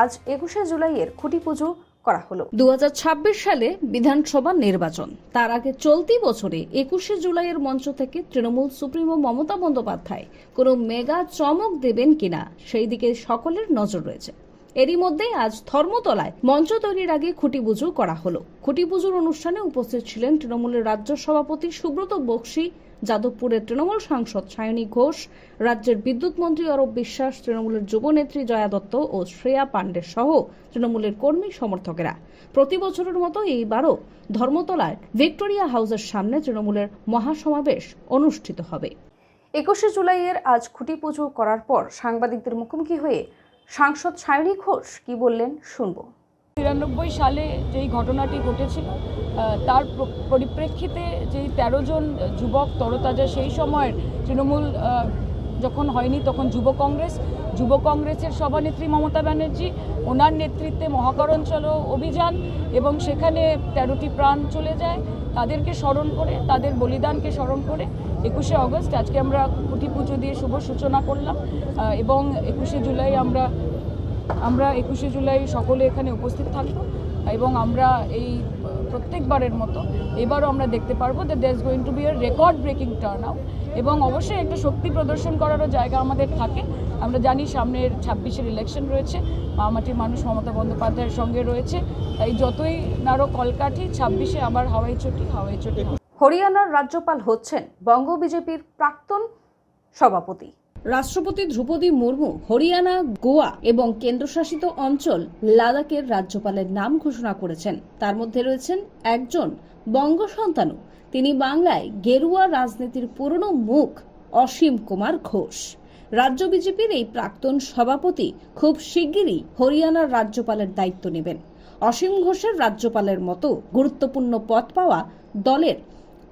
আজ একুশে জুলাইয়ের খুঁটি পুজো করা হলো। দু হাজার ছাব্বিশ সালে বিধানসভা নির্বাচন। তার আগে চলতি বছরে একুশে জুলাইয়ের মঞ্চ থেকে তৃণমূল সুপ্রিমো মমতা বন্দ্যোপাধ্যায় কোনো মেগা চমক দেবেন কিনা সেই দিকে সকলের নজর রয়েছে। এরই মধ্যে আজ ধর্মতলায় মঞ্চ তৈরির আগে খুঁটি পুজো করা হলো। খুঁটি পুজোর অনুষ্ঠানে উপস্থিত ছিলেন তৃণমূলের রাজ্য সভাপতি সুব্রত বক্সি, যাদবপুরের তৃণমূল সাংসদ সায়নী ঘোষ, রাজ্যের বিদ্যুৎ মন্ত্রী অরব বিশ্বাস, তৃণমূলের যুবনেত্রী জয়া দত্ত ও শ্রেয়া পাণ্ডে সহ তৃণমূলের কর্মী সমর্থকেরা। প্রতি বছরের মতো এইবারও ধর্মতলায় ভিক্টোরিয়া হাউসের সামনে তৃণমূলের মহাসমাবেশ অনুষ্ঠিত হবে। একুশে জুলাইয়ের আজ খুঁটি পুজো করার পর সাংবাদিকদের মুখোমুখি হয়ে সাংসদ সায়নী ঘোষ কি বললেন, শুনব। তিরানব্বই সালে যেই ঘটনাটি ঘটেছিল তার পরিপ্রেক্ষিতে যেই তেরো জন যুবক তরতাজা সেই সময়ের তৃণমূল যখন হয়নি তখন যুব কংগ্রেস, যুব কংগ্রেসের সভানেত্রী মমতা ব্যানার্জি, ওনার নেতৃত্বে মহাকরণ চলো অভিযান এবং সেখানে তেরোটি প্রাণ চলে যায়। তাদেরকে স্মরণ করে, তাদের বলিদানকে স্মরণ করে একুশে অগস্ট আজকে আমরা কুটি পুজো দিয়ে শুভ সূচনা করলাম। এবং একুশে জুলাই আমরা আমরা একুশে জুলাই সকলে এখানে উপস্থিত থাকব। এবং আমরা এই প্রত্যেকবারের মতো এবারও আমরা দেখতে পারব that there is going to be a record breaking turn এবং অবশ্যই একটা শক্তি প্রদর্শন করারও জায়গা আমাদের থাকে। আমরা জানি সামনের ছাব্বিশের ইলেকশন রয়েছে, মামাটির মানুষ মমতা বন্দ্যোপাধ্যায়ের সঙ্গে রয়েছে। তাই যতই নারো কলকাঠি ছাব্বিশে আবার হাওয়াই চটি হাওয়াই চটি। হরিয়ানার রাজ্যপাল হচ্ছেন বঙ্গ বিজেপির প্রাক্তন সভাপতি। রাষ্ট্রপতি ধ্রুপদী মুর্মু হরিয়ানা, গোয়া এবং কেন্দ্রশাসিত অঞ্চল লাদাখের রাজ্যপালের নাম ঘোষণা করেছেন। তার মধ্যে রয়েছেন একজন বঙ্গ সন্তানও। তিনি বাংলায় গেরুয়া রাজনীতির পুরনো মুখ অসীম কুমার ঘোষ। রাজ্য বিজেপির এই প্রাক্তন সভাপতি খুব শিগগিরই হরিয়ানার রাজ্যপালের দায়িত্ব নেবেন। অসীম ঘোষের রাজ্যপালের মতো গুরুত্বপূর্ণ পদ পাওয়া দলের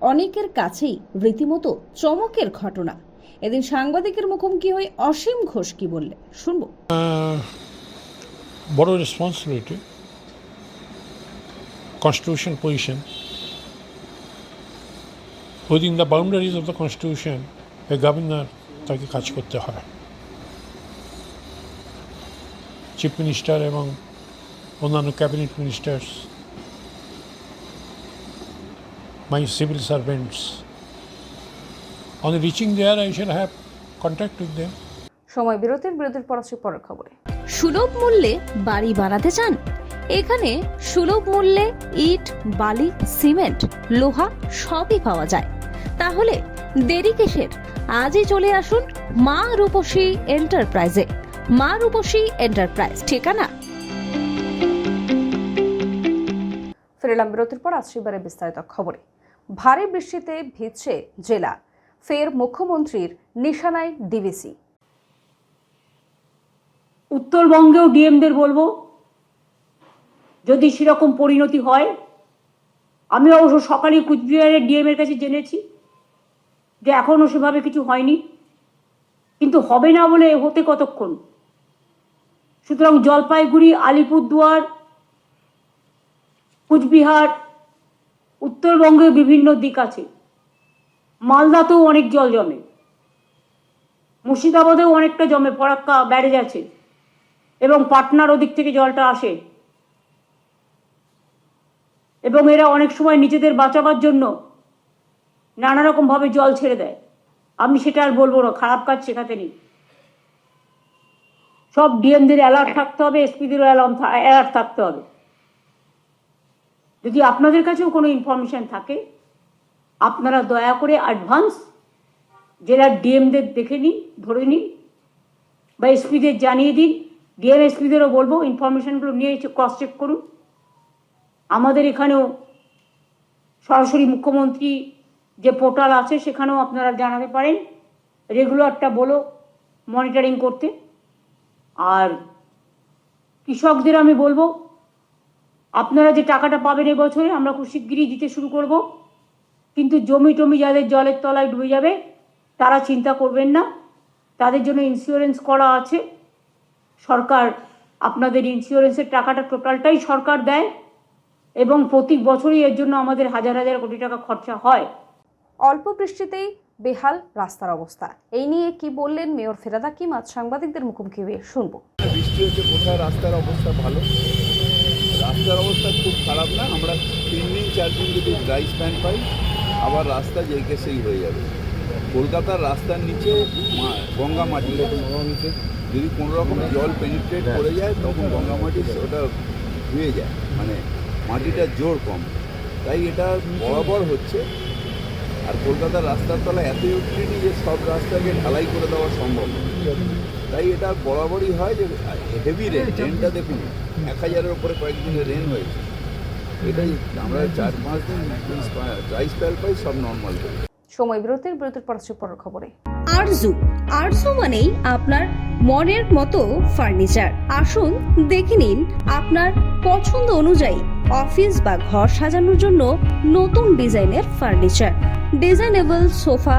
অনেকের কাছেই রীতিমতো চমকের ঘটনা। এদিন সাংবাদিকের মুখোমুখি হয়ে অসীম ঘোষ কি বললে? শুনব। বড় responsibility constitution position, within the boundaries of the constitution, a governor তাকে কাজ করতে হয়। চিফ মিনিস্টার এবং অন্যান্য cabinet ministers my civil servants on reaching there I shall have contact with them সময় বিরতির বিরতির পর আসছি পরের খবরে। সুলভ মূল্যে বাড়ি বানাতে চান? এখানে সুলভ মূল্যে ইট বালি সিমেন্ট লোহা সবই পাওয়া যায়। তাহলে দেরি কিসের? আজই চলে আসুন মা রূপসী এন্টারপ্রাইজে। মা রূপসী এন্টারপ্রাইজ ঠিকানা? ফিরলাম বিরতির পর আসছি এবারে বিস্তারিত খবরে। ভারী বৃষ্টিতে ভিজছে জেলা। ফের মুখ্যমন্ত্রীর নিশানায় ডিভিসি উত্তরবঙ্গেও ডিএমদের বলব, যদি সেরকম পরিণতি হয়, আমি অবশ্য সকালে কুচবিহারের ডিএমের কাছে জেনেছি যে এখনও সেভাবে কিছু হয়নি, কিন্তু হবে না বলে হতে কতক্ষণ? সুতরাং জলপাইগুড়ি, আলিপুরদুয়ার, কুচবিহার, উত্তরবঙ্গে বিভিন্ন দিক আছে। মালদাতেও অনেক জল জমে। মুর্শিদাবাদেও অনেকটা জমে ফরাক্কা ব্যারেজ আছে। এবং পাটনার ওদিক থেকে জলটা আসে। এবং এরা অনেক সময় নিজেদের বাঁচাবার জন্য নানা রকমভাবে জল ছেড়ে দেয়। আমি সেটা আর বলব না, খারাপ কাজ শেখাতে নেই। সব ডিএমদের অ্যালার্ট থাকতে হবে, এসপিদেরও অ্যালার্ম অ্যালার্ট থাকতে হবে। যদি আপনাদের কাছেও কোনো ইনফরমেশন থাকে আপনারা দয়া করে অ্যাডভান্স জেলার ডিএমদের দেখে নিন, ধরে নিন, বা এসপিদের জানিয়ে দিন। ডিএম এসপিদেরও বলব ইনফরমেশনগুলো নিয়ে ক্রস চেক করুন। আমাদের এখানেও সরাসরি মুখ্যমন্ত্রী যে পোর্টাল আছে, সেখানেও আপনারা জানাতে পারেন। রেগুলারটা বলো মনিটরিং করতে। আর কৃষকদের আমি বলব, আপনারা যে টাকাটা পাবেন এবছরে, আমরা খুব শিগগিরই দিতে শুরু করব। কিন্তু জমি টমি যাদের জলের তলায় ডুবে যাবে তারা চিন্তা করবেন না। তাদের জন্য ইন্স্যুরেন্স করা আছে। সরকার আপনাদের ইন্স্যুরেন্সের টাকাটা টোটালটাই সরকার দেয় এবং প্রতি বছরই এর জন্য আমাদের হাজার হাজার কোটি টাকা খরচা হয়। অল্প বৃষ্টিতেই বেহাল রাস্তার অবস্থা। এই নিয়ে কি বললেন মেয়র ফেরাদা কিম? আজ সাংবাদিকদের মুখোমুখি হয়ে শুনব। বৃষ্টি হচ্ছে কোথায়? রাস্তার অবস্থা ভালো। রাস্তার অবস্থা খুব খারাপ না? আমরা তিন দিন চার দিন যদি ড্রাই স্প্যান পাই আবার রাস্তা যেই কে সেই হয়ে যাবে। কলকাতার রাস্তার নিচে গঙ্গা মাটি যদি কোনো রকম জল পেনিট্রেট করে যায়, তখন গঙ্গা মাটি ওটা ধুয়ে যায়। মানে মাটিটা জোর কম। তাই এটা বরাবর হচ্ছে। আর কলকাতার রাস্তার তলা এতই উঠলেনি যে সব রাস্তাকে ঢালাই করে দেওয়া সম্ভব। তাই এটা বরাবরই হয় যে হেভি রেন রেনটা দেখুন, এক হাজারের উপরে কয়েকদিনে রেন হয়েছে। এটাই আমরা চার পাঁচ দিন ড্রাই স্পেল পাই সব নর্মাল সময় বিরতির বিরতির পর আসছি পরের খবরে। আরজু আরজু মানেই আপনার মনের মতো ফার্নিচার আসুন দেখে নিন আপনার পছন্দ অনুযায়ী অফিস বা ঘর সাজানোর জন্য নতুন ডিজাইনের furniture designable sofa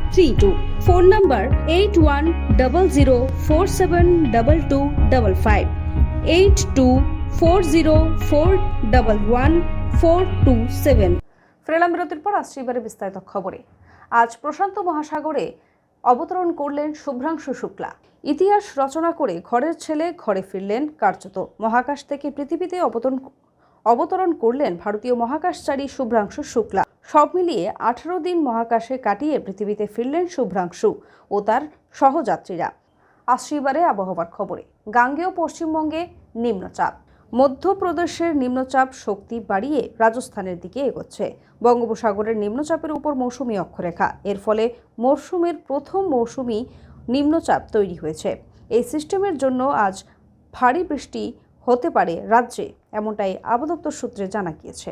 three two phone number eight one double zero four seven double two double five eight two four zero four double one four two seven ফেরালাম বিরতির পর আসছি এবারে বিস্তারিত খবরে। আজ প্রশান্ত মহাসাগরে অবতরণ করলেন শুভ্রাংশু শুক্লা। ইতিহাস রচনা করে ঘরের ছেলে ঘরে ফিরলেন কার্যত। মহাকাশ থেকে পৃথিবীতে অবতরণ অবতরণ করলেন ভারতীয় মহাকাশচারী শুভ্রাংশু শুক্লা। সব মিলিয়ে আঠারো দিন মহাকাশে কাটিয়ে পৃথিবীতে ফিরলেন শুভ্রাংশু ও তার সহযাত্রীরা। আসছি আবহাওয়ার খবরে। গাঙ্গেয় পশ্চিমবঙ্গে নিম্নচাপ। মধ্যপ্রদেশের নিম্নচাপ শক্তি বাড়িয়ে রাজস্থানের দিকে এগোচ্ছে। বঙ্গোপসাগরের নিম্নচাপের উপর মৌসুমি অক্ষরেখা। এর ফলে মরশুমের প্রথম মৌসুমি নিম্নচাপ তৈরি হয়েছে। এই সিস্টেমের জন্য আজ ভারী বৃষ্টি হতে পারে রাজ্যে, এমনটাই আবদপ্তর সূত্রে জানা গিয়েছে।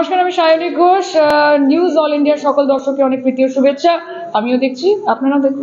নমস্কার, আমি সায়নী ঘোষ নিউজ অল ইন্ডিয়ার সকল দর্শককে অনেক প্রীতীয় শুভেচ্ছা। আমিও দেখছি, আপনারাও দেখুন।